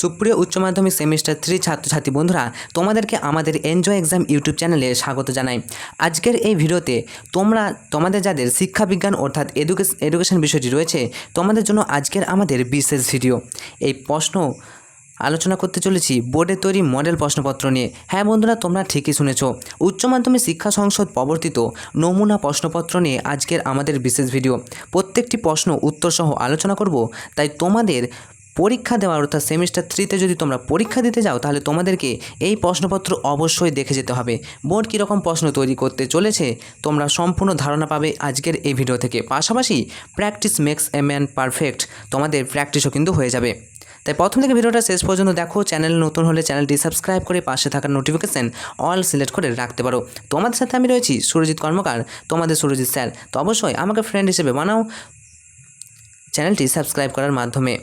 সুপ্রিয় উচ্চ মাধ্যমিক সেমিস্টার থ্রি ছাত্রছাত্রী বন্ধুরা, তোমাদেরকে আমাদের এনজয় এক্সাম ইউটিউব চ্যানেলে স্বাগত জানাই। আজকের এই ভিডিওতে তোমরা, তোমাদের যাদের শিক্ষা বিজ্ঞান অর্থাৎ এডুকেশন বিষয়টি রয়েছে, তোমাদের জন্য আজকের আমাদের বিশেষ ভিডিও। এই প্রশ্ন আলোচনা করতে চলেছি বোর্ডে তৈরি মডেল প্রশ্নপত্র নিয়ে। হ্যাঁ বন্ধুরা, তোমরা ঠিকই শুনেছ। উচ্চ মাধ্যমিক শিক্ষা সংসদ প্রবর্তিত নমুনা প্রশ্নপত্র নিয়ে আজকের আমাদের বিশেষ ভিডিও। প্রত্যেকটি প্রশ্ন উত্তরসহ আলোচনা করব, তাই তোমাদের পরীক্ষা দেওয়ার, অর্থাৎ সেমিস্টার থ্রিতে যদি তোমরা পরীক্ষা দিতে যাও, তাহলে তোমাদেরকে এই প্রশ্নপত্র অবশ্যই দেখে যেতে হবে। বোর্ড কীরকম প্রশ্ন তৈরি করতে চলেছে, তোমরা সম্পূর্ণ ধারণা পাবে আজকের এই ভিডিও থেকে। পাশাপাশি practice makes a man perfect তোমাদের প্র্যাকটিসও কিন্তু হয়ে যাবে। তাই প্রথম থেকে ভিডিওটা শেষ পর্যন্ত দেখো চ্যানেল নতুন হলে চ্যানেলটি সাবস্ক্রাইব করে পাশে থাকার নোটিফিকেশান অল সিলেক্ট করে রাখতে পারো। তোমাদের সাথে আমি রয়েছি সুরজিৎ কর্মকার, তোমাদের সুরজিৎ স্যার। তো অবশ্যই আমাকে ফ্রেন্ড হিসেবে বানাও চ্যানেলটি সাবস্ক্রাইব করার মাধ্যমে।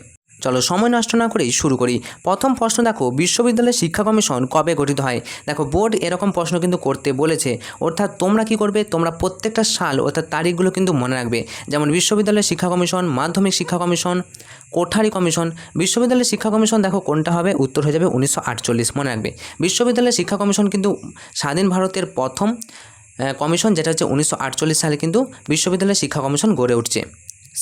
চলো সময় নষ্ট না করেই শুরু করি। প্রথম প্রশ্ন দেখো বিশ্ববিদ্যালয় শিক্ষা কমিশন কবে গঠিত হয়? দেখো, বোর্ড এরকম প্রশ্ন কিন্তু করতে বলেছে। অর্থাৎ তোমরা কি করবে? তোমরা প্রত্যেকটা সাল অর্থাৎ তারিখগুলো কিন্তু মনে রাখবে। যেমন বিশ্ববিদ্যালয় শিক্ষা কমিশন, মাধ্যমিক শিক্ষা কমিশন, কোঠারি কমিশন। বিশ্ববিদ্যালয় শিক্ষা কমিশন দেখো কোনটা হবে? উত্তর হয়ে যাবে উনিশশো আটচল্লিশ, মনে রাখবে। বিশ্ববিদ্যালয় শিক্ষা কমিশন কিন্তু স্বাধীন ভারতের প্রথম কমিশন, যেটা হচ্ছে উনিশশো আটচল্লিশ সালে কিন্তু বিশ্ববিদ্যালয় শিক্ষা কমিশন গড়ে উঠছে।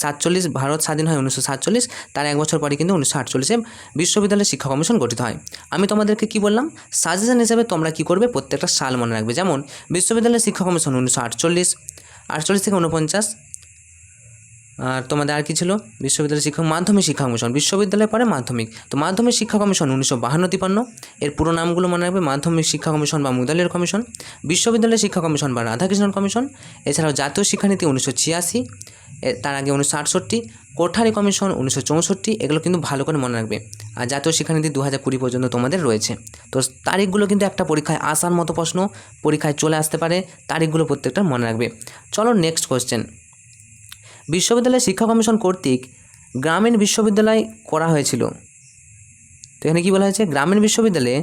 সাতচল্লিশ, ভারত স্বাধীন হয় উনিশশো সাতচল্লিশ, তার এক বছর পরে কিন্তু উনিশশো আটচল্লিশে বিশ্ববিদ্যালয় শিক্ষা কমিশন গঠিত হয়। আমি তোমাদেরকে কি বললাম? সাজেশন হিসেবে তোমরা কি করবে? প্রত্যেকটা সাল মনে রাখবে। যেমন বিশ্ববিদ্যালয় শিক্ষা কমিশন উনিশশো আটচল্লিশ আটচল্লিশ থেকে উনপঞ্চাশ আর তোমাদের আর কি ছিল? বিশ্ববিদ্যালয় শিক্ষা, মাধ্যমিক শিক্ষা কমিশন। বিশ্ববিদ্যালয় পরে মাধ্যমিক। তো মাধ্যমিক শিক্ষা কমিশন উনিশশো বাহান্ন তিপান্ন। এর পুরো নামগুলো মনে রাখবে। মাধ্যমিক শিক্ষা কমিশন বা মুদালিয়ার কমিশন বিশ্ববিদ্যালয় শিক্ষা কমিশন বা রাধাকৃষ্ণন কমিশন। এছাড়াও জাতীয় শিক্ষানীতি উনিশশো ছিয়াশি। তার আগে উনিশশো আটষট্টি, কোঠারি কমিশন উনিশশো চৌষট্টি, এগুলো কিন্তু ভালো করে মনে রাখবে। আর জাতীয় শিক্ষানীতি দু হাজার কুড়ি পর্যন্ত তোমাদের রয়েছে। তো তারিখগুলো কিন্তু একটা পরীক্ষায় আসার মতো প্রশ্ন, পরীক্ষায় চলে আসতে পারে, তারিখগুলো প্রত্যেকটা মনে রাখবে। চলো নেক্সট কোয়েশ্চেন বিশ্ববিদ্যালয় শিক্ষা কমিশন কর্তৃক গ্রামীণ বিশ্ববিদ্যালয় করা হয়েছিল। তো এখানে কী বলা হয়েছে? গ্রামীণ বিশ্ববিদ্যালয়ে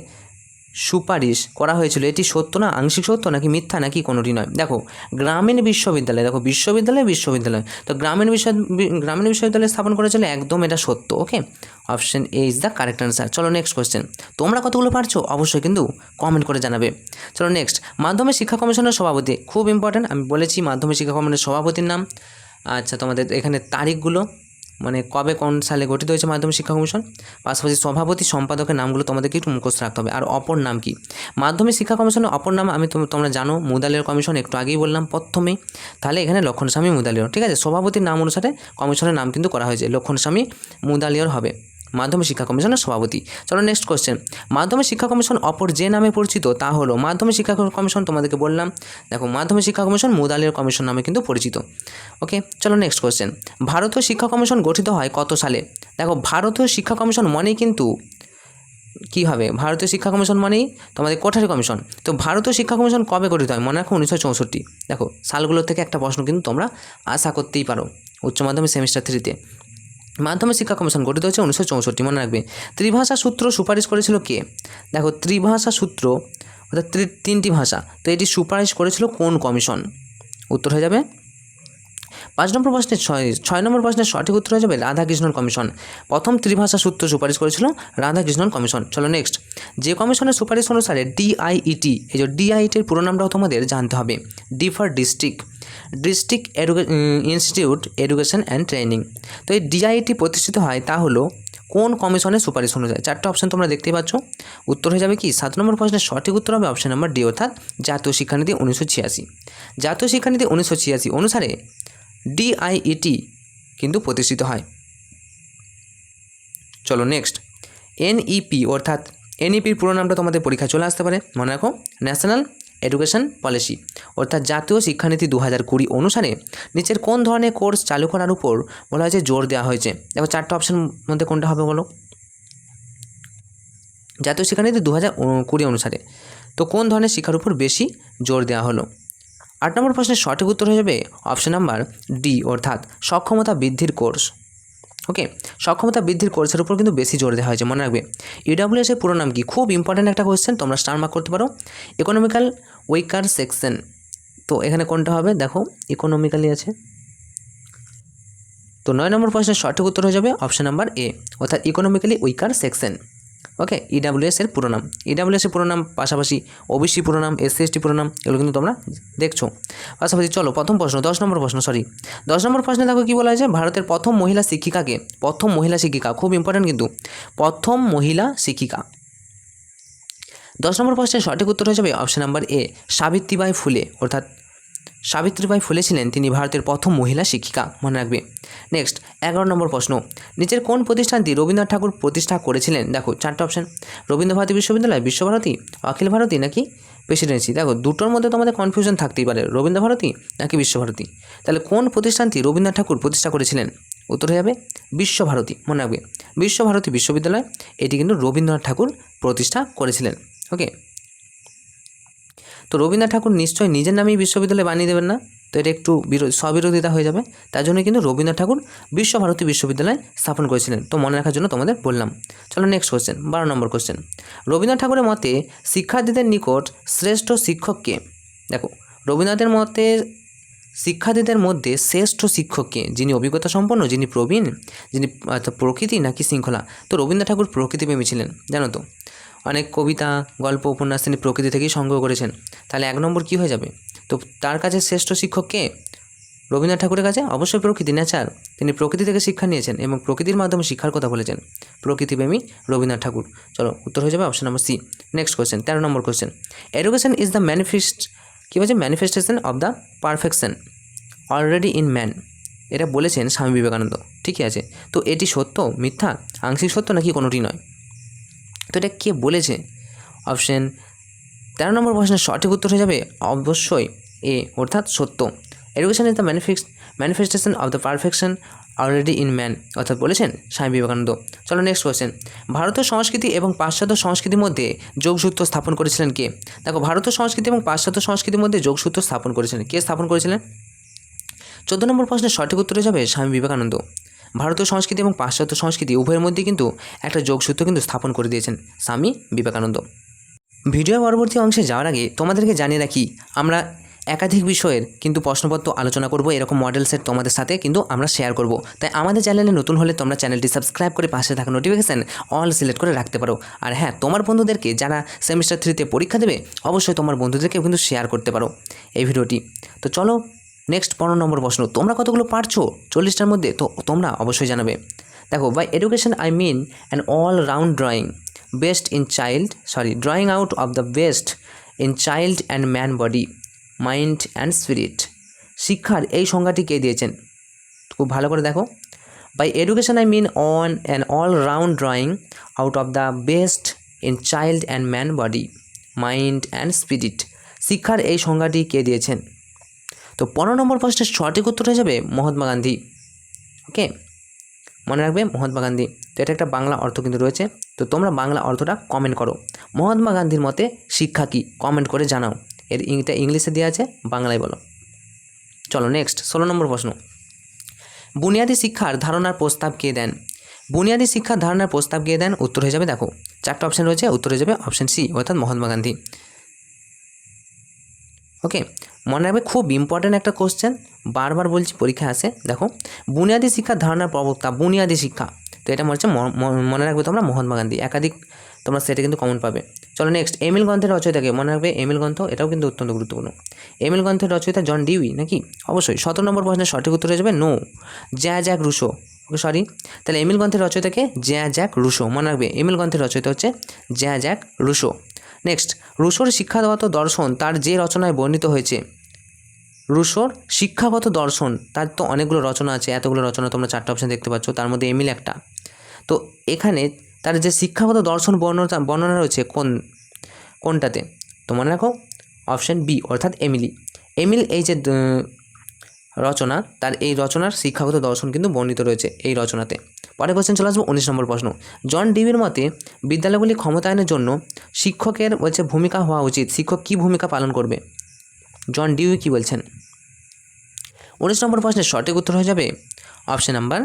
সুপারিশ করা হয়েছিল। এটি সত্য না? আংশিক সত্য নাকি মিথ্যা নাকি কোনোটি নয়? দেখো, গ্রামীণ বিশ্ববিদ্যালয়, দেখো, বিশ্ববিদ্যালয় বিশ্ববিদ্যালয়। তো গ্রামীণ বিশ্ব গ্রামীণ বিশ্ববিদ্যালয় স্থাপন করেছিল একদম এটা সত্য, okay? Option A is the correct answer চলো নেক্সট কোয়েশ্চেন তোমরা কতগুলো পারছ? অবশ্যই কিন্তু কমেন্ট করে জানাবে। চলো নেক্সট মাধ্যমিক শিক্ষা কমিশনের সভাপতি, খুব ইম্পর্ট্যান্ট আমি বলেছি মাধ্যমিক শিক্ষা কমিশনের সভাপতির নাম। আচ্ছা তোমাদের এখানে তারিখগুলো। মানে কবে কোন সালে গঠিত হয়েছে মাধ্যমিক শিক্ষা কমিশন? পাশাপাশি সভাপতি, সম্পাদকের নামগুলো তোমাদেরকে একটু মুখস্থ রাখতে হবে। আর অপর নাম কি? মাধ্যমিক শিক্ষা কমিশনের অপর নাম আমি তোম- তোমরা জানো মুদালিয়ার কমিশন, একটু আগেই বললাম প্রথমেই। তাহলে এখানে লক্ষণস্বামী মুদালিয়র ঠিক আছে? সভাপতির নাম অনুসারে কমিশনের নাম কিন্তু করা হয়েছে, লক্ষণস্বামী মুদালিয়র হবে। মাধ্যমিক শিক্ষা কমিশনের সভাপতি। চলো নেক্সট কোশ্চেন মাধ্যমিক শিক্ষা কমিশন অপর যে নামে পরিচিত, তা হলো মাধ্যমিক শিক্ষা কমিশন তোমাদেরকে বললাম। দেখো, মাধ্যমিক শিক্ষা কমিশন মুদালিয়ার কমিশন নামে কিন্তু পরিচিত। ওকে, চলো নেক্সট কোশ্চেন ভারতীয় শিক্ষা কমিশন গঠিত হয় কত সালে? দেখো, ভারতীয় শিক্ষা কমিশন মানেই কিন্তু কী হবে? ভারতীয় শিক্ষা কমিশন মানেই তোমাদের কোঠারি কমিশন। তো ভারতীয় শিক্ষা কমিশন কবে গঠিত হয়? মনে রাখো, উনিশশো চৌষট্টি। দেখো, সালগুলোর থেকে একটা প্রশ্ন কিন্তু তোমরা আশা করতেই পারো, উচ্চ মাধ্যমিক সেমিস্টার থ্রিতে মাধ্যমিক শিক্ষা কমিশন গঠিত হয়েছে উনিশশো চৌষট্টি, মনে রাখবে। ত্রিভাষা সূত্র সুপারিশ করেছিল কে? দেখো, ত্রিভাষা সূত্র, অর্থাৎ তিনটি ভাষা, তো এটি সুপারিশ করেছিল কোন কমিশন? উত্তর হয়ে যাবে। পাঁচ নম্বর প্রশ্নের ছয় ছয় নম্বর প্রশ্নের সঠিক উত্তর হয়ে যাবে রাধাকৃষ্ণন কমিশন। প্রথম ত্রিভাষা সূত্র সুপারিশ করেছিল রাধাকৃষ্ণন কমিশন। চলো নেক্সট যে কমিশনের সুপারিশ অনুসারে ডিআইইটি এই যে ডিআইইটির পুরো নামটাও তোমাদের জানতে হবে। D for district district institute education and training. তো এই ডিআইটি প্রতিষ্ঠিত হয় তা হলো, কোন কমিশনের সুপারিশ অনুযায়ী? চারটে অপশন তোমরা দেখতেই পাচ্ছ। উত্তর হয়ে যাবে কি? সাত নম্বর প্রশ্নের সঠিক উত্তর হবে অপশন নাম্বার ডি অর্থাৎ জাতীয় শিক্ষানীতি উনিশশো ছিয়াশি। জাতীয় শিক্ষানীতি উনিশশো ছিয়াশি অনুসারে ডিআইইটি কিন্তু প্রতিষ্ঠিত হয়। চলো নেক্সট এনইপি, অর্থাৎ এনইপির পুরো নামটা তোমাদের পরীক্ষায় চলে আসতে পারে। মনে রাখো ন্যাশনাল এডুকেশন পলিসি অর্থাৎ জাতীয় শিক্ষানীতি দু হাজার কুড়ি অনুসারে নিচের কোন ধরনের কোর্স চালু করার উপর বলা হয়েছে জোর দেওয়া হয়েছে? দেখো চারটা অপশন মধ্যে কোনটা হবে বলো? জাতীয় শিক্ষানীতি দু হাজার কুড়ি অনুসারে। তো কোন ধরনের শিক্ষার উপর বেশি জোর দেওয়া হলো? আট নম্বর প্রশ্নের সঠিক উত্তর হয়ে যাবে অপশন নাম্বার ডি অর্থাৎ সক্ষমতা বৃদ্ধির কোর্স ওকে সক্ষমতা বৃদ্ধির কোর্সের উপর কিন্তু বেশি জোর দেওয়া হয়েছে, মনে রাখবে। ইডাব্লিউএস এর পুরো নাম কি? খুব ইম্পর্ট্যান্ট একটা কোয়েশ্চেন তোমরা স্টার মার্ক করতে পারো। ইকোনমিক্যাল উইকার সেকশন তো এখানে কোনটা হবে? দেখো ইকোনমিক্যালি আছে। তো নয় নম্বর প্রশ্নের সঠিক উত্তর হয়ে যাবে অপশন নাম্বার এ অর্থাৎ economically weaker section okay EWS এর পুরো নাম। ইডাব্লিউএস এর পুরো নাম, পাশাপাশি ওবিসি পুরো নাম এসসি এসটি পুরো নাম, এগুলো কিন্তু তোমরা দেখছ। পাশাপাশি চলো, প্রথম প্রশ্ন, দশ নম্বর প্রশ্ন সরি দশ নম্বর প্রশ্নে দেখো কী বলা হয়েছে? ভারতের প্রথম মহিলা শিক্ষিকাকে, প্রথম মহিলা শিক্ষিকা, খুব ইম্পর্ট্যান্ট কিন্তু, প্রথম মহিলা শিক্ষিকা। দশ নম্বর প্রশ্নের সঠিক উত্তর হয়ে যাবে অপশন নাম্বার এ সাবিত্রীবাই ফুলে, অর্থাৎ সাবিত্রীবাই ফুলে ছিলেন তিনি ভারতের প্রথম মহিলা শিক্ষিকা, মনে রাখবে। নেক্সট, এগারো নম্বর প্রশ্ন। নিচের কোন প্রতিষ্ঠানটি রবীন্দ্রনাথ ঠাকুর প্রতিষ্ঠা করেছিলেন? দেখো, চারটে অপশন রবীন্দ্র ভারতী বিশ্ববিদ্যালয় বিশ্বভারতী অখিল ভারতী নাকি প্রেসিডেন্সি দেখো, দুটোর মধ্যে তোমাদের কনফিউশন থাকতেই পারে, রবীন্দ্র ভারতী নাকি বিশ্বভারতী তাহলে কোন প্রতিষ্ঠানটি রবীন্দ্রনাথ ঠাকুর প্রতিষ্ঠা করেছিলেন? উত্তর হয়ে যাবে বিশ্বভারতী মনে রাখবে। বিশ্বভারতী বিশ্ববিদ্যালয়, এটি কিন্তু রবীন্দ্রনাথ ঠাকুর প্রতিষ্ঠা করেছিলেন। ওকে তো রবীন্দ্রনাথ ঠাকুর নিশ্চয়ই নিজের নামেই বিশ্ববিদ্যালয় বানিয়ে দেবেন না? তো এটা একটু বিরো- স্ববিরোধিতা হয়ে যাবে। তার জন্য কিন্তু রবীন্দ্রনাথ ঠাকুর বিশ্বভারতী বিশ্ববিদ্যালয় স্থাপন করেছিলেন। তো মনে রাখার জন্য তোমাদের বললাম। চলো নেক্সট কোশ্চেন বারো নম্বর কোশ্চেন রবীন্দ্রনাথ ঠাকুরের মতে শিক্ষার্থীদের নিকট শ্রেষ্ঠ শিক্ষককে দেখো, রবীন্দ্রনাথের মতে শিক্ষার্থীদের মধ্যে শ্রেষ্ঠ শিক্ষককে যিনি অভিজ্ঞতা সম্পন্ন, যিনি প্রবীণ, যিনি প্রকৃতি নাকি শৃঙ্খলা? তো রবীন্দ্রনাথ ঠাকুর প্রকৃতিপ্রেমী ছিলেন, জানো তো। অনেক কবিতা, গল্প, উপন্যাস তিনি প্রকৃতি থেকেই সংগ্রহ করেছেন। তাহলে এক নম্বর কী হয়ে যাবে? তো তার কাছে শ্রেষ্ঠ শিক্ষক কে? রবীন্দ্রনাথ ঠাকুরের কাছে? অবশ্যই প্রকৃতি নেচার তিনি প্রকৃতি থেকে শিক্ষা নিয়েছেন এবং প্রকৃতির মাধ্যমে শিক্ষার কথা বলেছেন। প্রকৃতিপ্রেমী রবীন্দ্রনাথ ঠাকুর। চলো, উত্তর হয়ে যাবে option number C next question তেরো নম্বর question education is the manifest কী বলছে? Manifestation of the perfection already in man এটা বলেছেন স্বামী বিবেকানন্দ। ঠিকই আছে। তো এটি সত্য, মিথ্যা? আংশিক সত্য নাকি কোনোটি নয়? তো এটা কে বলেছে? অপশন তেরো নম্বর প্রশ্নের সঠিক উত্তর হয়ে যাবে অবশ্যই এ, অর্থাৎ সত্য। Education is the manifix manifestation of the perfection already in man অর্থাৎ বলেছেন স্বামী বিবেকানন্দ। চলো নেক্সট কোয়েশ্চেন ভারতীয় সংস্কৃতি এবং পাশ্চাত্য সংস্কৃতির মধ্যে যোগসূত্র স্থাপন করেছিলেন কে? দেখো, ভারতীয় সংস্কৃতি এবং পাশ্চাত্য সংস্কৃতির মধ্যে যোগসূত্র স্থাপন করেছিলেন। কে স্থাপন করেছিলেন? চোদ্দ নম্বর প্রশ্নের সঠিক উত্তর যাবে স্বামী বিবেকানন্দ। ভারতীয় সংস্কৃতি এবং পাশ্চাত্য সংস্কৃতি উভয়ের মধ্যে কিন্তু একটা যোগসূত্র কিন্তু স্থাপন করে দিয়েছেন স্বামী বিবেকানন্দ। ভিডিও পরবর্তী অংশে যাওয়ার আগে তোমাদেরকে জানিয়ে রাখি, আমরা একাধিক বিষয়ের কিন্তু প্রশ্নপত্র আলোচনা করব, এরকম মডেল সেট তোমাদের সাথে কিন্তু আমরা শেয়ার করব। তাই আমাদের চ্যানেলে নতুন হলে তোমরা চ্যানেলটি সাবস্ক্রাইব করে পাশে থাকা নোটিফিকেশান অল সিলেক্ট করে রাখতে পারো। আর হ্যাঁ তোমার বন্ধুদেরকে যারা সেমিস্টার থ্রিতে পরীক্ষা দেবে, অবশ্যই তোমার বন্ধুদেরকেও কিন্তু শেয়ার করতে পারো এই ভিডিওটি। তো চলো নেক্সট পনেরো নম্বর প্রশ্ন, তোমরা কতগুলো পারছ? চল্লিশটার মধ্যে, তো তোমরা অবশ্যই জানাবে। দেখো by education I mean an all round drawing best in child sorry drawing out of the best in child and man body mind and spirit শিক্ষার এই সংজ্ঞাটি কে দিয়েছেন? খুব ভালো করে দেখো। By education I mean on an all round drawing out of the best in child and man body mind and spirit শিক্ষার এই সংজ্ঞাটি কে দিয়েছেন? তো পনেরো নম্বর প্রশ্নের সঠিক উত্তর হয়ে যাবে মহাত্মা গান্ধী। ওকে মনে রাখবে মহাত্মা গান্ধী। তো এটা একটা বাংলা অর্থ কিন্তু রয়েছে। তো তোমরা বাংলা অর্থটা কমেন্ট করো। মহাত্মা গান্ধীর মতে শিক্ষা কী? কমেন্ট করে জানাও। এর ইংটা ইংলিশে দেওয়া আছে, বাংলায় বলো। চলো নেক্সট ষোলো নম্বর প্রশ্ন। বুনিয়াদী শিক্ষার ধারণার প্রস্তাব কে দেন? বুনিয়াদী শিক্ষার ধারণার প্রস্তাব কে দেন? উত্তর হয়ে যাবে, দেখো, চারটা অপশন রয়েছে, উত্তর হয়ে যাবে অপশন সি অর্থাৎ মহাত্মা গান্ধী। ওকে মনে রাখবে খুব ইম্পর্ট্যান্ট একটা কোশ্চেন বারবার বলছি পরীক্ষা আসে, দেখো, বুনিয়াদী শিক্ষার ধারণার প্রবক্তা, বুনিয়াদী শিক্ষা, তো এটা মনে হচ্ছে মনে রাখবে তোমরা মহাত্মা গান্ধী, একাধিক তোমরা সেটা কিন্তু কমন পাবে। চলো নেক্সট এমিল গ্রন্থের রচয়িতাকে মনে রাখবে এমিল গ্রন্থ এটাও কিন্তু অত্যন্ত গুরুত্বপূর্ণ। এমিল গ্রন্থের রচয়িতা জন ডিউই নাকি? অবশ্যই, সতেরো নম্বর প্রশ্নের সঠিক উত্তর হয়ে যাবে no Jean Jacques Rousseau okay sorry তাহলে এমিল গ্রন্থের রচয়িতাকে জ্যা জ্যাক রুশো মনে রাখবে এমিল গ্রন্থের রচয়িতা হচ্ছে জ্যা জ্যাক রুশো নেক্সট রুশোর শিক্ষাগত দর্শন, তার যে রচনায় বর্ণিত হয়েছে রুশোর শিক্ষাগত দর্শন, তার তো অনেকগুলো রচনা আছে, এতগুলো রচনা তোমরা চারটা অপশন দেখতে পাচ্ছ, তার মধ্যে এমিল একটা। তো এখানে তার যে শিক্ষাগত দর্শন বর্ণনা বর্ণনা রয়েছে কোন, কোনটাতে? তো মনে রাখো অপশন বি অর্থাৎ এমিলি এমিল এই যে রচনা, তার এই রচনার শিক্ষাগত দর্শন কিন্তু বর্ণিত রয়েছে এই রচনাতে। পরে কোশ্চেন চলে আসব উনিশ নম্বর প্রশ্ন। জন ডিবির মতে বিদ্যালয়গুলি ক্ষমতায়নের জন্য শিক্ষকের বলছে ভূমিকা হওয়া উচিত। শিক্ষক কী ভূমিকা পালন করবে? জন ডিউই কী বলছেন? উনিশ নম্বর প্রশ্নের সঠিক উত্তর হয়ে যাবে অপশন নাম্বার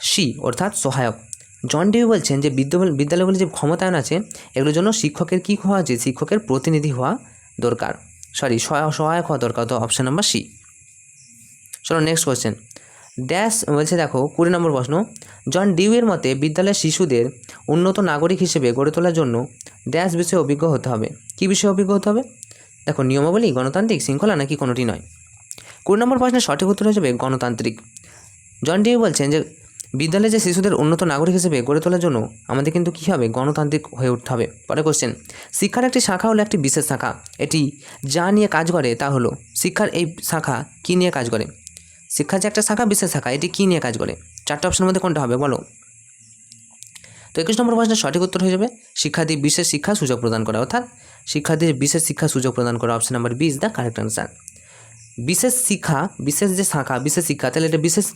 সি, অর্থাৎ সহায়ক। জন ডিউ বলছেন যে বিদ্যালয় বিদ্যালয়গুলি যে ক্ষমতায়ন আছে, এগুলোর জন্য শিক্ষকের কী হওয়া উচিত? শিক্ষকের প্রতিনিধি হওয়া দরকার। সরি সহায়ক হওয়া দরকার, তো অপশন নাম্বার সি। চলো নেক্সট কোয়েশ্চেন ড্যাশ বলছে দেখো, কুড়ি নম্বর প্রশ্ন। জন ডিউয়ের মতে বিদ্যালয়ের শিশুদের উন্নত নাগরিক হিসেবে গড়ে তোলার জন্য ড্যাশ বিষয়ে অভিজ্ঞ হতে হবে। কী বিষয়ে অভিজ্ঞ হতে হবে? দেখো, নিয়মাবলী, গণতান্ত্রিক শৃঙ্খলা নাকি কোনোটি নয়? কুড়ি নম্বর প্রশ্নের সঠিক উত্তর হিসেবে গণতান্ত্রিক। জন ডিউ বলছেন যে, বিদ্যালয়ে যে শিশুদের উন্নত নাগরিক হিসেবে গড়ে তোলার জন্য আমাদের কিন্তু কী হবে? গণতান্ত্রিক হয়ে উঠতে হবে। পরে কোশ্চেন শিক্ষার একটি শাখা হলো একটি বিশেষ শাখা। এটি যা নিয়ে কাজ করে তা হলো, শিক্ষার এই শাখা কী নিয়ে কাজ করে? শিক্ষার যে একটা শাখা, বিশেষ শাখা, এটি কী নিয়ে কাজ করে? চারটে অপশনের মধ্যে কোনটা হবে, বলো। তো একুশ নম্বর প্রশ্নের সঠিক উত্তর হয়ে যাবে, শিক্ষার্থী বিশেষ শিক্ষা সুযোগ প্রদান করা, অর্থাৎ শিক্ষার্থীর বিশেষ শিক্ষা সুযোগ প্রদান করা option number B is the correct answer বিশেষ শিক্ষা, বিশেষ যে শাখা, বিশেষ শিক্ষা, তাহলে এটা বিশেষ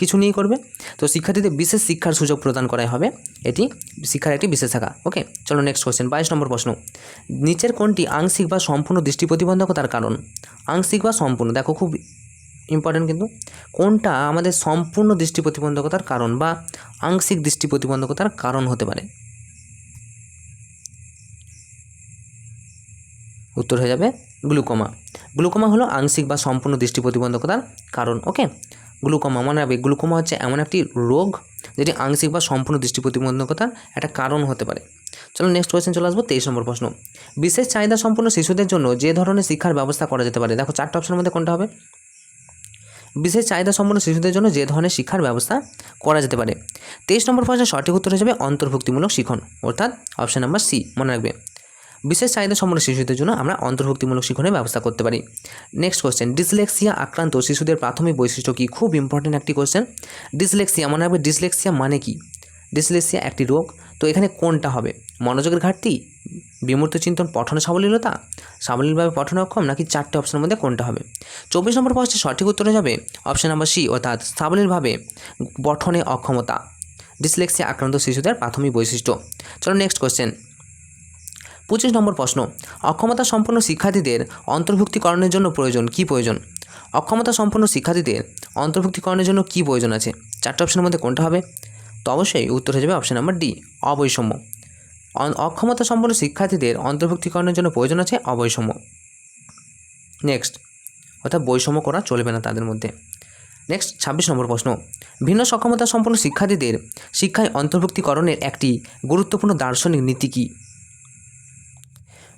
কিছু নিয়েই করবে। তো শিক্ষার্থীদের বিশেষ শিক্ষার সুযোগ প্রদান করাই হবে এটি শিক্ষার একটি বিশেষ শাখা। ওকে চলো নেক্সট কোশ্চেন বাইশ নম্বর প্রশ্ন। নিচের কোনটি আংশিক বা সম্পূর্ণ দৃষ্টি প্রতিবন্ধকতার কারণ? আংশিক বা সম্পূর্ণ, দেখো খুব ইম্পর্টেন্ট কিন্তু। কোনটা আমাদের সম্পূর্ণ দৃষ্টি প্রতিবন্ধকতার কারণ বা আংশিক দৃষ্টি প্রতিবন্ধকতার কারণ হতে পারে? উত্তর হয়ে যাবে গ্লুকোমা। গ্লুকোমা হলো আংশিক বা সম্পূর্ণ দৃষ্টি প্রতিবন্ধকতার কারণ, ওকে? গ্লুকোমা মনে রাখবে গ্লুকোমা হচ্ছে এমন একটি রোগ যেটি আংশিক বা সম্পূর্ণ দৃষ্টি প্রতিবন্ধকতার একটা কারণ হতে পারে। চলো নেক্সট কোয়েশ্চেন চলে আসব তেইশ নম্বর প্রশ্ন। বিশেষ চাহিদা সম্পন্ন শিশুদের জন্য যে ধরনের শিক্ষার ব্যবস্থা করা যেতে পারে? দেখো চারটা অপশনের মধ্যে কোনটা হবে? বিশেষ চাহিদা সম্পন্ন শিশুদের জন্য যে ধরনের শিক্ষার ব্যবস্থা করা যেতে পারে? তেইশ নম্বর প্রশ্নের সঠিক উত্তর হিসেবে অন্তর্ভুক্তিমূলক শিখন, অর্থাৎ অপশন নাম্বার সি মনে রাখবে। বিশেষ চাহিদা সম্পন্ন শিশুদের জন্য আমরা অন্তর্ভুক্তিমূলক শিক্ষণের ব্যবস্থা করতে পারি। নেক্সট কোশ্চেন ডিসলেক্সিয়া আক্রান্ত শিশুদের প্রাথমিক বৈশিষ্ট্য কী? খুব ইম্পর্টেন্ট একটি কোশ্চেন ডিসলেক্সিয়া মনে রাখবে ডিসলেক্সিয়া মানে কি? ডিসলেক্সিয়া একটি রোগ, তো এখানে কোনটা হবে? মনোযোগের ঘাটতি? বিমূর্ত চিন্তন পঠনে সাবলীলতা? সাবলীলভাবে পঠনে অক্ষম? নাকি চারটে অপশনের মধ্যে কোনটা হবে? চব্বিশ নম্বর প্রশ্নের সঠিক উত্তর যাবে? অপশন নাম্বার সি অর্থাৎ সাবলীলভাবে পঠনে অক্ষমতা। ডিসলেক্সিয়া আক্রান্ত শিশুদের প্রাথমিক বৈশিষ্ট্য। চলো নেক্সট কোশ্চেন পঁচিশ নম্বর প্রশ্ন, অক্ষমতা সম্পন্ন শিক্ষার্থীদের অন্তর্ভুক্তিকরণের জন্য প্রয়োজন কি প্রয়োজন? অক্ষমতা সম্পন্ন শিক্ষার্থীদের অন্তর্ভুক্তিকরণের জন্য কি প্রয়োজন আছে? চারটে অপশনের মধ্যে কোনটা হবে? তো অবশ্যই উত্তর হয়ে যাবে অপশন নাম্বার ডি অবৈষম্য। অক্ষমতা সম্পন্ন শিক্ষার্থীদের অন্তর্ভুক্তিকরণের জন্য প্রয়োজন আছে অবৈষম্য। নেক্সট অর্থাৎ বৈষম্য করা চলবে না তাদের মধ্যে। নেক্সট ছাব্বিশ নম্বর প্রশ্ন, ভিন্ন সক্ষমতা সম্পন্ন শিক্ষার্থীদের শিক্ষায় অন্তর্ভুক্তিকরণের একটি গুরুত্বপূর্ণ দার্শনিক নীতি কী?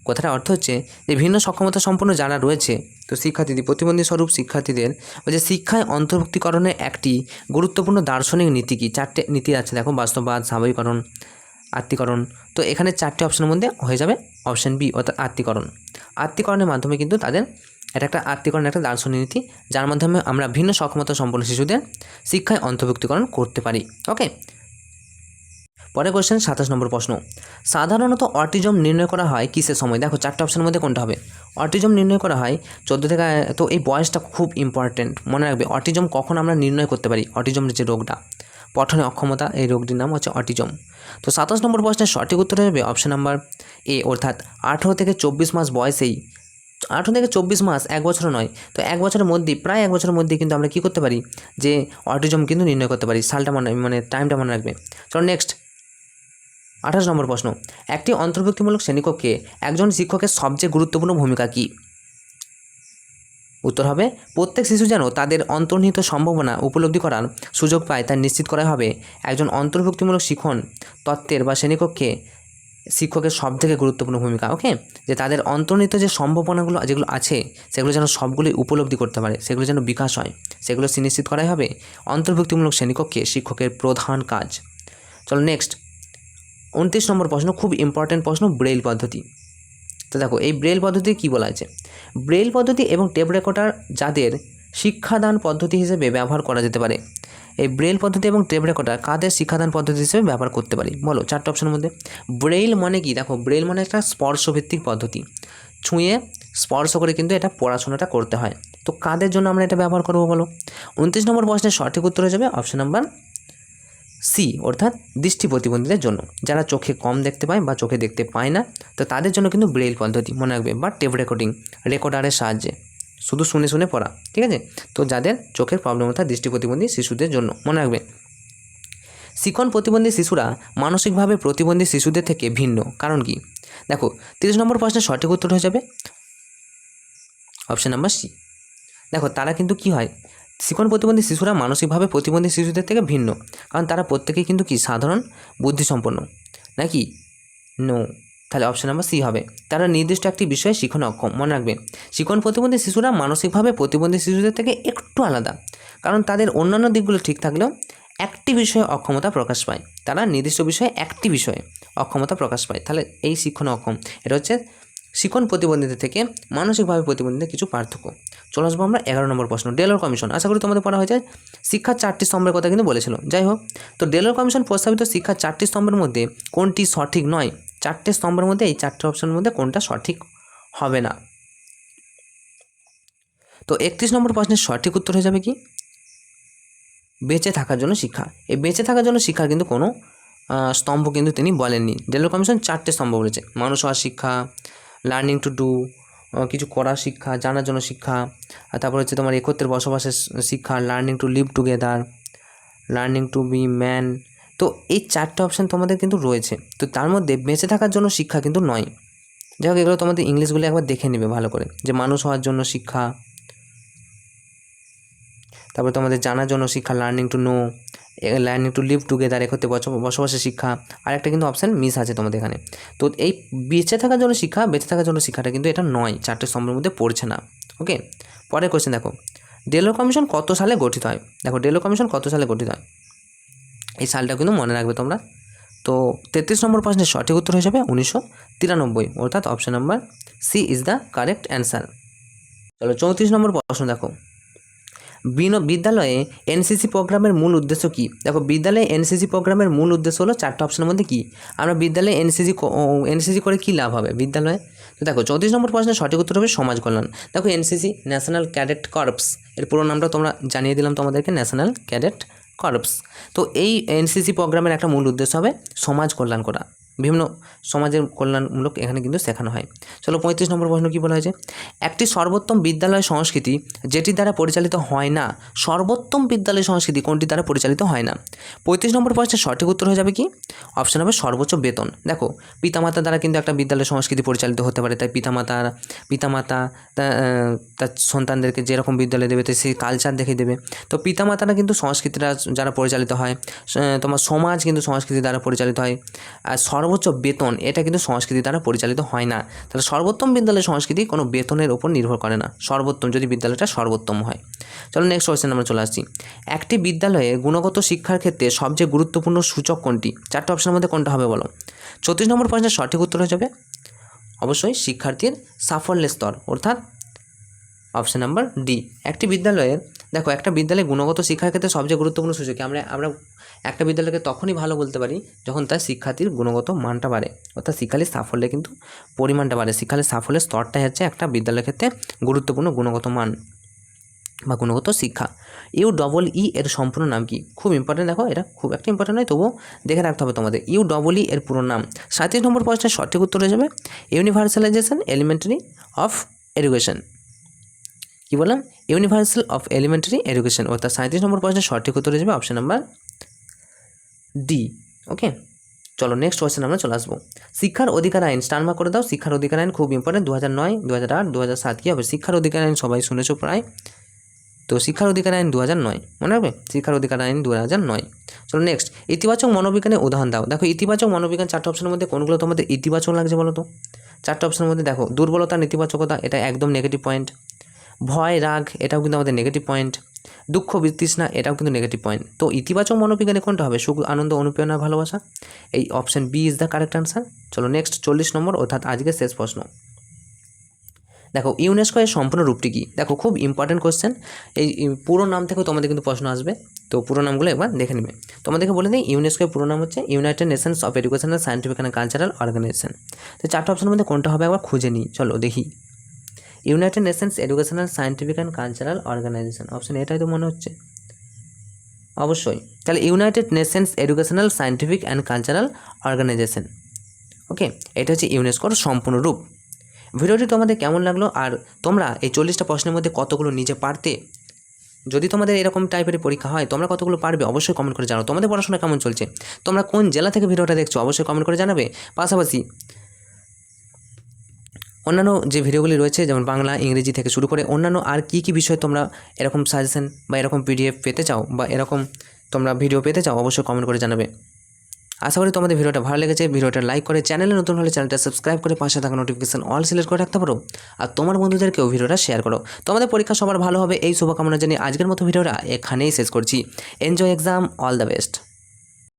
কথাটা অর্থ হচ্ছে যে ভিন্ন সক্ষমতা সম্পন্ন যারা রয়েছে, তো শিক্ষার্থীদের, প্রতিবন্ধী স্বরূপ শিক্ষার্থীদের যে শিক্ষায় অন্তর্ভুক্তিকরণের একটি গুরুত্বপূর্ণ দার্শনিক নীতি কি? চারটে নীতি আছে, দেখো, বাস্তববাদ স্বাভাবিকরণ আত্মীকরণ তো এখানে চারটে অপশনের মধ্যে হয়ে যাবে অপশান বি অর্থাৎ আত্মীকরণ আত্মীকরণের মাধ্যমে কিন্তু তাদের এটা একটা আত্মীকরণ একটা দার্শনিক নীতি, যার মাধ্যমে আমরা ভিন্ন সক্ষমতা সম্পন্ন শিশুদের শিক্ষায় অন্তর্ভুক্তিকরণ করতে পারি। ওকে পরে কোশ্চেন সাতাশ নম্বর প্রশ্ন। সাধারণত অটিজম নির্ণয় করা হয় কিসের সময়? দেখো, চারটে অপশনের মধ্যে কোনটা হবে? অটিজম নির্ণয় করা হয় চোদ্দ থেকে, তো এই বয়সটা খুব ইম্পর্টেন্ট মনে রাখবে, অটিজম কখন আমরা নির্ণয় করতে পারি? অটিজম যে রোগটা, পঠনে অক্ষমতা, এই রোগটির নাম হচ্ছে অটিজম। তো সাতাশ নম্বর প্রশ্নের সঠিক উত্তর হবে অপশন নাম্বার এ অর্থাৎ আঠেরো থেকে চব্বিশ মাস বয়সেই, আঠেরো থেকে চব্বিশ মাস এক বছর নয়, তো এক বছরের মধ্যেই, প্রায় এক বছরের মধ্যেই কিন্তু আমরা কী করতে পারি? যে অটিজম কিন্তু নির্ণয় করতে পারি, সালটা মনে মানে টাইমটা মনে রাখবে। চলো নেক্সট আঠাশ নম্বর প্রশ্ন, একটি অন্তর্ভুক্তিমূলক শ্রেণীকক্ষে একজন শিক্ষকের সবচেয়ে গুরুত্বপূর্ণ ভূমিকা কী? উত্তর হবে, প্রত্যেক শিশু যেন তাদের অন্তর্নিহিত সম্ভাবনা উপলব্ধি করার সুযোগ পায় তা নিশ্চিত করা হবে। একজন অন্তর্ভুক্তিমূলক শিক্ষণ তত্ত্বের বা শ্রেণীকক্ষে শিক্ষকের সব থেকে গুরুত্বপূর্ণ ভূমিকা ওকে যে তাদের অন্তর্নিহিত যে সম্ভাবনাগুলো যেগুলো আছে, সেগুলো যেন সবগুলি উপলব্ধি করতে পারে, সেগুলো যেন বিকাশ হয়, সেগুলো সুনিশ্চিত করাই হবে অন্তর্ভুক্তিমূলক শ্রেণীকক্ষে শিক্ষকের প্রধান কাজ। চলো নেক্সট উনত্রিশ নম্বর প্রশ্ন, খুব ইম্পর্ট্যান্ট প্রশ্ন ব্রেল পদ্ধতি। তো দেখো, এই ব্রেল পদ্ধতি কী বলা আছে? ব্রেল পদ্ধতি এবং টেপ রেকর্ডার যাদের শিক্ষাদান পদ্ধতি হিসেবে ব্যবহার করা যেতে পারে, এই ব্রেল পদ্ধতি এবং টেপ রেকর্ডার কাদের শিক্ষাদান পদ্ধতি হিসেবে ব্যবহার করতে পারি? বলো, চারটে অপশনের মধ্যে। ব্রেল মানে কি? দেখো ব্রেল মানে একটা স্পর্শভিত্তিক পদ্ধতি। ছুঁয়ে স্পর্শ করে কিন্তু এটা পড়াশোনাটা করতে হয়। তো কাদের জন্য আমরা এটা ব্যবহার করব বলো? উনত্রিশ নম্বর প্রশ্নের সঠিক উত্তর হয়ে যাবে অপশন নাম্বার সি, অর্থাৎ দৃষ্টি প্রতিবন্ধীদের জন্য। যারা চোখে কম দেখতে পায় বা চোখে দেখতে পায় না, তো তাদের জন্য কিন্তু ব্রেল পদ্ধতি মনে রাখবে বা টেপ রেকর্ডিং, রেকর্ডারের সাহায্যে। শুধু শুনে শুনে পড়া, ঠিক আছে? তো যাদের চোখের প্রবলেম অর্থাৎ দৃষ্টি প্রতিবন্ধী শিশুদের জন্য মনে রাখবে। শিখন প্রতিবন্ধী শিশুরা মানসিকভাবে প্রতিবন্ধী শিশুদের থেকে ভিন্ন, কারণ কি? দেখো, তিরিশ নম্বর প্রশ্নের সঠিক উত্তর হয়ে যাবে। অপশান নাম্বার সি দেখো, তারা কিন্তু কি হয়? শিখন প্রতিবন্ধী শিশুরা মানসিকভাবে প্রতিবন্ধী শিশুদের থেকে ভিন্ন। কারণ তারা প্রত্যেকেই কিন্তু কি? সাধারণ, বুদ্ধিসম্পন্ন। নাকি? নো তাহলে অপশন নাম্বার সি হবে। তারা নির্দিষ্ট একটি বিষয়ে শিখন অক্ষম। মনে রাখবে শিখন প্রতিবন্ধী শিশুরা মানসিকভাবে প্রতিবন্ধী শিশুদের থেকে একটু আলাদা। কারণ তাদের অন্যান্য দিকগুলো ঠিক থাকলেও একটি বিষয়ে অক্ষমতা প্রকাশ পায়। তারা নির্দিষ্ট বিষয়ে একটি বিষয়ে অক্ষমতা প্রকাশ পায়। তাহলে এই শিক্ষণ অক্ষম। এটা হচ্ছে শিখন প্রতিবন্ধীদের থেকে মানসিকভাবে প্রতিবন্ধীদের কিছু পার্থক্য। চলে আসব আমরা এগারো নম্বর প্রশ্ন, ডেলর কমিশন। আশা করি তোমাদের পড়া হয়েছে শিক্ষার চারটি স্তম্ভের কথা কিন্তু বলেছিল। যাই হোক, তো ডেলর কমিশন প্রস্তাবিত শিক্ষার চারটি স্তম্ভের মধ্যে কোনটি সঠিক নয়? চারটে স্তম্ভের মধ্যে, এই চারটে অপশনের মধ্যে কোনটা সঠিক হবে না? তো একত্রিশ নম্বর প্রশ্নের সঠিক উত্তর হয়ে যাবে কি? বেঁচে থাকার জন্য শিক্ষা। এই বেঁচে থাকার জন্য শিক্ষার কিন্তু কোনো স্তম্ভ কিন্তু তিনি বলেননি। ডেলো কমিশন চারটে স্তম্ভ বলেছে। মানুষ হওয়ার শিক্ষা লার্নিং টু ডু কিছু করার শিক্ষা, জানার জন্য শিক্ষা, আর তারপর হচ্ছে তোমার একত্রে বসবাসের শিক্ষা learning to live together learning to be man তো এই চারটে অপশান তোমাদের কিন্তু রয়েছে। তো তার মধ্যে বেঁচে থাকার জন্য শিক্ষা কিন্তু নয়। যাই হোক, এগুলো তোমাদের ইংলিশগুলো একবার দেখে নেবে ভালো করে। যে মানুষ হওয়ার জন্য শিক্ষা, তারপরে তোমাদের জানার জন্য শিক্ষা learning to know learning to live together একত্রে বস- বসবাসের শিক্ষা আর একটা কিন্তু অপশান মিস আছে তোমাদের এখানে। তো এই বেঁচে থাকার জন্য শিক্ষা, বেঁচে থাকার জন্য শিক্ষাটা কিন্তু এটা নয়, চারটে স্তম্ভের মধ্যে পড়ছে না ওকে পরের কোশ্চেন দেখো ডেলো কমিশন কত সালে গঠিত হয়? দেখো ডেলো কমিশন কত সালে গঠিত হয়? এই সালটা কিন্তু মনে রাখবে তোমরা। তো তেত্রিশ নম্বর প্রশ্নের সঠিক উত্তর যাবে উনিশশো তিরানব্বই, অর্থাৎ option number C is the correct answer চলো চৌত্রিশ নম্বর প্রশ্ন দেখো। বিদ্যালয়ে এনসিসি প্রোগ্রামের মূল উদ্দেশ্য কী? দেখো, বিদ্যালয়ে এনসিসি প্রোগ্রামের মূল উদ্দেশ্য হলো চারটা অপশনের মধ্যে কী? আমরা বিদ্যালয়ে এনসিসি এনসিসি করে কী লাভ হবে বিদ্যালয়ে? তো দেখো, চৌত্রিশ নম্বর প্রশ্নের সঠিক উত্তর হবে সমাজ কল্যাণ। দেখো, এনসিসি ন্যাশনাল ক্যাডেট কর্পস, এর পুরো নামটা তোমরা জানিয়ে দিলাম তোমাদেরকে, ন্যাশনাল ক্যাডেট কর্পস। তো এই এনসিসি প্রোগ্রামের একটা মূল উদ্দেশ্য হবে সমাজ কল্যাণ করা। বিভিন্ন সমাজের কল্যাণমূলক এখানে কিন্তু শেখানো হয়। চলো পঁয়ত্রিশ নম্বর প্রশ্ন কী বলা হয়েছে? একটি সর্বোত্তম বিদ্যালয় সংস্কৃতি যেটি দ্বারা পরিচালিত হয় না, সর্বোত্তম বিদ্যালয় সংস্কৃতি কোনটি দ্বারা পরিচালিত হয় না? পঁয়ত্রিশ নম্বর প্রশ্নের সঠিক উত্তর হয়ে যাবে কি? অপশন হবে সর্বোচ্চ বেতন। দেখো, পিতামাতা দ্বারা কিন্তু একটা বিদ্যালয় সংস্কৃতি পরিচালিত হতে পারে, তাই পিতামাতার, পিতামাতা তার সন্তানদেরকে যেরকম বিদ্যালয় দেবে তো সেই কালচার দেখে দেবে। তো পিতামাতারা কিন্তু সংস্কৃতিটা যারা পরিচালিত হয় তোমার সমাজ কিন্তু সংস্কৃতি দ্বারা পরিচালিত হয়। আর সর্বোচ্চ বেতন, এটা কিন্তু সংস্কৃতি দ্বারা পরিচালিত হয় না। তাহলে সর্বোত্তম বিদ্যালয় সংস্কৃতি কোনো বেতনের উপর নির্ভর করে না। সর্বোত্তম, যদি বিদ্যালয়টা সর্বোত্তম হয়। চলো নেক্সট কোয়েশ্চেন আমরা চলে আসছি। একটি বিদ্যালয়ে গুণগত শিক্ষার ক্ষেত্রে সবচেয়ে গুরুত্বপূর্ণ সূচক কোনটি? চারটে অপশনের মধ্যে কোনটা হবে বলো? চৌত্রিশ নম্বর প্রশ্নের সঠিক উত্তর হয়ে যাবে? অবশ্যই শিক্ষার্থীর সাফল্যের স্তর, অর্থাৎ অপশন নাম্বার ডি একটি বিদ্যালয়ের দেখো, একটা বিদ্যালয়ে গুণগত শিক্ষার ক্ষেত্রে সবচেয়ে গুরুত্বপূর্ণ কি? আমরা আমরা একটা বিদ্যালয়কে তখনই ভালো বলতে পারি যখন তার শিক্ষার্থীর গুণগত মানটা বাড়ে। অর্থাৎ শিক্ষার্থীর সাফল্যে কিন্তু পরিমাণটা বাড়ে। শিক্ষার্থীর সাফল্যের স্তরটাই হচ্ছে একটা বিদ্যালয়ের ক্ষেত্রে গুরুত্বপূর্ণ গুণগত মান বা গুণগত শিক্ষা। ইউ ডবল ই এর সম্পূর্ণ নাম কি? খুব ইম্পর্টেন্ট দেখো, এটা খুব একটা ইম্পর্টেন্ট নয়, তবুও দেখে রাখতে হবে তোমাদের। ইউ ডবল ই এর পুরো নাম। সাঁত্রিশ নম্বর প্রশ্নের সঠিক উত্তর হয়ে যাবে ইউনিভার্সালাইজেশন এলিমেন্টারি অফ এডুকেশন কী বললাম? ইউনিভার্সাল অফ এলিমেন্টারি এডুকেশন অর্থাৎ সাঁত্রিশ নম্বর প্রশ্নের সঠিক উত্তর হয়ে যাবে অপশন নাম্বার ডি ওকে চলো নেক্সট কোয়েশ্চেন আমরা চলে আসব। শিক্ষার অধিকার আইন স্টারমা করে দাও। শিক্ষার অধিকার আইন খুব ইম্পর্টেন্ট দু হাজার নয় দু হাজার আট দু হাজার সাত কী হবে? শিক্ষার অধিকার আইন সবাই শুনেছো প্রায়। তো শিক্ষার অধিকার আইন দু হাজার নয়, মনে হবে শিক্ষার অধিকার আইন দু হাজার নয়। চলো নেক্সট ইতিবাচক মনোবিজ্ঞানের উদাহরণ দাও। দেখো, ইতিবাচক মনোবিজ্ঞান চারটে অপশনের মধ্যে কোনগুলো তোমাদের ইতিবাচক লাগছে বলো তো? চারটে অপশনের মধ্যে দেখো, দুর্বলতা, নেতিবাচকতা, এটা একদম নেগেটিভ পয়েন্ট ভয়, রাগ, এটাও কিন্তু আমাদের নেগেটিভ পয়েন্ট দুঃখ, বিতৃষ্ণা, এটাও কিন্তু নেগেটিভ পয়েন্ট তো ইতিবাচক মনোবিজ্ঞানে কোনটা হবে? সুখ, আনন্দ, অনুপ্রেরণা ভালোবাসা? এই option B is the correct answer চলো নেক্সট চল্লিশ নম্বর, অর্থাৎ আজকের শেষ প্রশ্ন। দেখো ইউনেস্কো এর সম্পূর্ণ রূপটি কী? দেখো, খুব ইম্পর্টেন্ট কোশ্চেন এই পুরো নাম থেকেও তোমাদের কিন্তু প্রশ্ন আসবে। তো পুরো নামগুলো একবার দেখে নেবে। তোমাদেরকে বলে দিই ইউনেস্কো এর পুরো নাম হচ্ছে United Nations of education educational scientific and cultural organization তো চারটে অপশনের মধ্যে কোনটা হবে একবার খুঁজে নিই। চলো দেখি। United Nations educational scientific and cultural organization option এটাই তো মনে হচ্ছে। অবশ্যই। তাহলে United Nations educational scientific and cultural organization okay এটা হচ্ছে ইউনেস্কোর সম্পূর্ণ রূপ। ভিডিওটি তোমাদের কেমন লাগল? আর তোমরা এই চল্লিশটা প্রশ্নের মধ্যে কতগুলো নিজে পারতে? যদি তোমাদের এরকম টাইপের পরীক্ষা হয়, তোমরা কতগুলো পারবে? অবশ্যই কমেন্ট করে জানাও। তোমাদের পড়াশোনা কেমন চলছে? তোমরা কোন জেলা থেকে ভিডিওটা দেখছ? অবশ্যই কমেন্ট করে জানাবে। পাশাপাশি অন্যান্য যে ভিডিওগুলি রয়েছে, যেমন বাংলা, ইংরেজি থেকে শুরু করে অন্যান্য আর কী কী বিষয় তোমরা এরকম সাজেশন বা এরকম পিডিএফ পেতে চাও বা এরকম তোমরা ভিডিও পেতে চাও, অবশ্যই কমেন্ট করে জানাবে। আশা করি তোমাদের ভিডিওটা ভালো লেগেছে। ভিডিওটা লাইক করে চ্যানেলে নতুন হলে চ্যানেলটা সাবস্ক্রাইব করে পাশে থাকা নোটিফিকেশন অল সিলেক্ট করে রাখতে পারো। আর তোমার বন্ধুদেরকেও ভিডিওটা শেয়ার করো। তোমাদের পরীক্ষা সবার ভালো হবে। এই শুভকামনা জানিয়ে আজকের মতো ভিডিওটা এখানেই শেষ করছি। Enjoy exam all the best